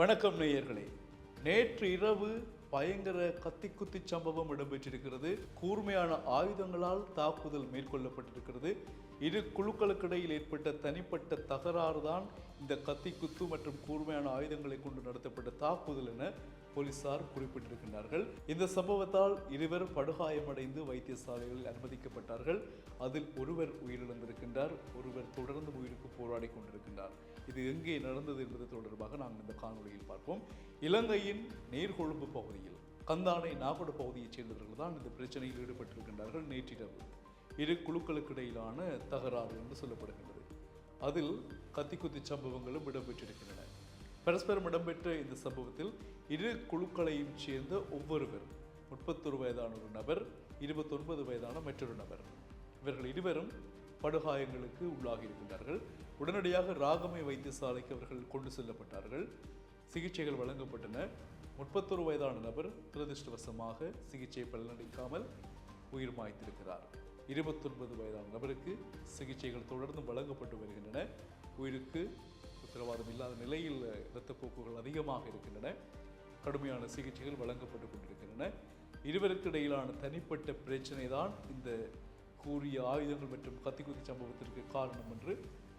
வணக்கம் நேயர்களே. நேற்று இரவு பயங்கர கத்திக்குத்தி சம்பவம் இடம்பெற்றிருக்கிறது. கூர்மையான ஆயுதங்களால் தாக்குதல் மேற்கொள்ளப்பட்டிருக்கிறது. இரு குழுக்களுக்கிடையில் ஏற்பட்ட தனிப்பட்ட தகராறு தான் இந்த கத்திக்குத்து மற்றும் கூர்மையான ஆயுதங்களை கொண்டு நடத்தப்பட்ட தாக்குதல் என போலீசார் குறிப்பிட்டிருக்கின்றார்கள். இந்த சம்பவத்தால் இருவர் படுகாயமடைந்து வைத்தியசாலைகளில் அனுமதிக்கப்பட்டார்கள். அதில் ஒருவர் உயிரிழந்திருக்கின்றார் ஒருவர் தொடர்ந்து உயிருக்கு போராடி கொண்டிருக்கின்றார். இது எங்கே நடந்தது என்பது தொடர்பாக காணொலியில் பார்ப்போம். இலங்கையின் நீர்கொழும்பு பகுதியில் கந்தானை நாகோடு பகுதியைச் சேர்ந்தவர்கள் தான் இந்த பிரச்சனையில் ஈடுபட்டிருக்கின்றார்கள் நேற்றிரவு. இரு குழுக்களுக்கு இடையிலான தகராறு என்று சொல்லப்படுகின்றது. அதில் கத்திக்குத்தி சம்பவங்களும் இடம்பெற்றிருக்கின்றன. பரஸ்பரம் இடம்பெற்ற இந்த சம்பவத்தில் இரு குழுக்களையும் சேர்ந்த ஒவ்வொருவர் முப்பத்தொரு வயதான ஒரு நபர் இருபத்தொன்பது வயதான மற்றொரு நபர். இவர்கள் இருவரும் படுகாயங்களுக்கு உள்ளாகி இருக்கின்றார்கள். உடனடியாக ராகமை வைத்தியசாலைக்கு அவர்கள் கொண்டு செல்லப்பட்டார்கள். சிகிச்சைகள் வழங்கப்பட்டன. முப்பத்தொரு வயதான நபர் துரதிருஷ்டவசமாக சிகிச்சை பலனளிக்காமல் உயிர் மாய்த்திருக்கிறார். இருபத்தொன்பது வயதான நபருக்கு சிகிச்சைகள் தொடர்ந்து வழங்கப்பட்டு வருகின்றன. உயிருக்கு உத்தரவாதம் இல்லாத நிலையில் இரத்தப்போக்குகள் அதிகமாக இருக்கின்றன. கடுமையான சிகிச்சைகள் வழங்கப்பட்டு கொண்டிருக்கின்றன. இருவருக்கு இடையிலான தனிப்பட்ட பிரச்சனை தான் இந்த கூறிய ஆயுதங்கள் மற்றும் கத்திக்குத்தி சம்பவத்திற்கு காரணம் என்று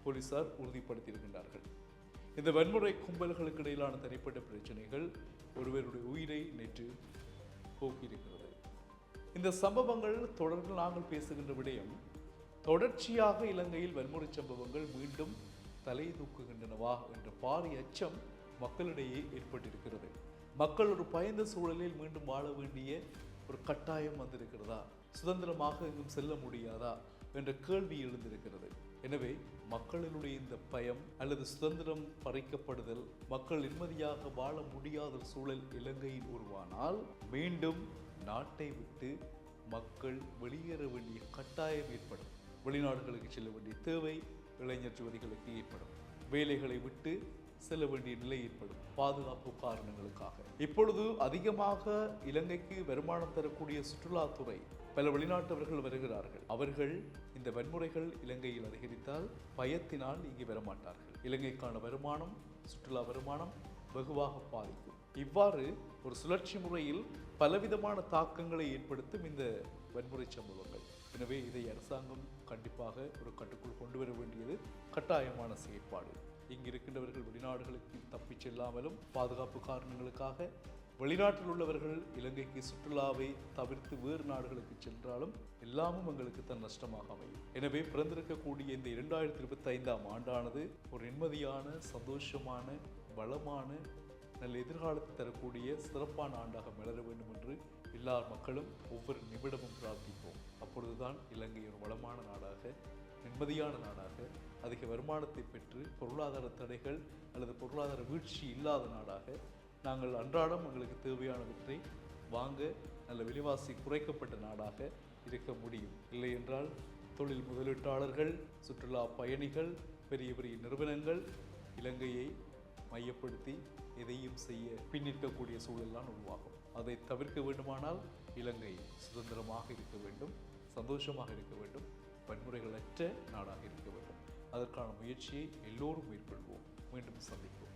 போலீசார் உறுதிப்படுத்தியிருக்கின்றார்கள். இந்த வன்முறை கும்பல்களுக்கு இடையிலான தனிப்பட்ட பிரச்சனைகள் ஒருவருடைய உயிரை நேற்று போக்கியிருக்கிறது. இந்த சம்பவங்கள் தொடர்ந்து நாங்கள் பேசுகின்ற விடயம் தொடர்ச்சியாக இலங்கையில் வன்முறை சம்பவங்கள் மீண்டும் தலை தூக்குகின்றனவா என்ற பாரிய அச்சம் மக்களிடையே ஏற்பட்டிருக்கிறது. மக்கள் ஒரு பயந்த சூழலில் மீண்டும் வாழ வேண்டிய ஒரு கட்டாயம் வந்திருக்கிறதா? சுதந்திரமாக எங்கும் செல்ல முடியாதா? என்ற கேள்வி எழுந்திருக்கிறது. எனவே மக்களினுடைய இந்த பயம் அல்லது சுதந்திரம் பறிக்கப்படுதல் மக்கள் நிம்மதியாக வாழ முடியாத சூழல் இலங்கையில் உருவானால் மீண்டும் நாட்டை விட்டு மக்கள் வெளியேற வேண்டிய கட்டாயம் ஏற்படும். வெளிநாடுகளுக்கு செல்ல வேண்டிய தேவை இளைஞர் ஜோதிகளுக்கு ஏற்படும். வேலைகளை விட்டு செல்ல வேண்டிய நிலை ஏற்படும் பாதுகாப்பு காரணங்களுக்காக. இப்பொழுது அதிகமாக இலங்கைக்கு வருமானம் தரக்கூடிய சுற்றுலாத்துறை பல வெளிநாட்டவர்கள் வருகிறார்கள். அவர்கள் இந்த வன்முறைகள் இலங்கையில் அதிகரித்தால் பயத்தினால் இங்கு வரமாட்டார்கள். இலங்கைக்கான வருமானம் சுற்றுலா வருமானம் வெகுவாக பாதிக்கும். இவ்வாறு ஒரு சுழற்சி முறையில் பலவிதமான தாக்கங்களை ஏற்படுத்தும் இந்த வன்முறை சம்பவங்கள். எனவே இதை அரசாங்கம் கண்டிப்பாக ஒரு கட்டுக்குள் கொண்டு வர வேண்டியது கட்டாயமான செயற்பாடு. இங்கு இருக்கின்றவர்கள் வெளிநாடுகளுக்கு தப்பிச் செல்லாமலும் பாதுகாப்பு காரணங்களுக்காக வெளிநாட்டில் உள்ளவர்கள் இலங்கைக்கு சுற்றுலாவை தவிர்த்து வேறு நாடுகளுக்கு சென்றாலும் எல்லாமும் எங்களுக்கு தன் நஷ்டமாக அமையும். எனவே பிறந்திருக்கக்கூடிய இந்த இரண்டாயிரத்தி இருபத்தி ஐந்தாம் ஆண்டானது ஒரு நிம்மதியான சந்தோஷமான வளமான நல்ல எதிர்காலத்தை தரக்கூடிய சிறப்பான ஆண்டாக மலர வேண்டும் என்று எல்லா மக்களும் ஒவ்வொரு நிமிடமும் பிரார்த்திப்போம். அப்பொழுதுதான் இலங்கை ஒரு வளமான நாடாக நிம்மதியான நாடாக அதிக வருமானத்தை பெற்று பொருளாதார தடைகள் அல்லது பொருளாதார வீழ்ச்சி இல்லாத நாடாக நாங்கள் அன்றாடம் எங்களுக்கு தேவையானவற்றை வாங்க நல்ல விலைவாசி குறைக்கப்பட்ட நாடாக இருக்க முடியும். இல்லை என்றால் தொழில் முதலீட்டாளர்கள் சுற்றுலா பயணிகள் பெரிய பெரிய நிறுவனங்கள் இலங்கையை மையப்படுத்தி எதையும் செய்ய பின்னிற்கக்கூடிய சூழல்லாம் உருவாகும். அதை தவிர்க்க வேண்டுமானால் இலங்கை சுதந்திரமாக இருக்க வேண்டும் சந்தோஷமாக இருக்க வேண்டும். வன்முறைகளற்ற நாடாக இருக்க வேண்டும். அதற்கான முயற்சியை எல்லோரும் மேற்கொள்வோம். மீண்டும் சந்திப்போம்.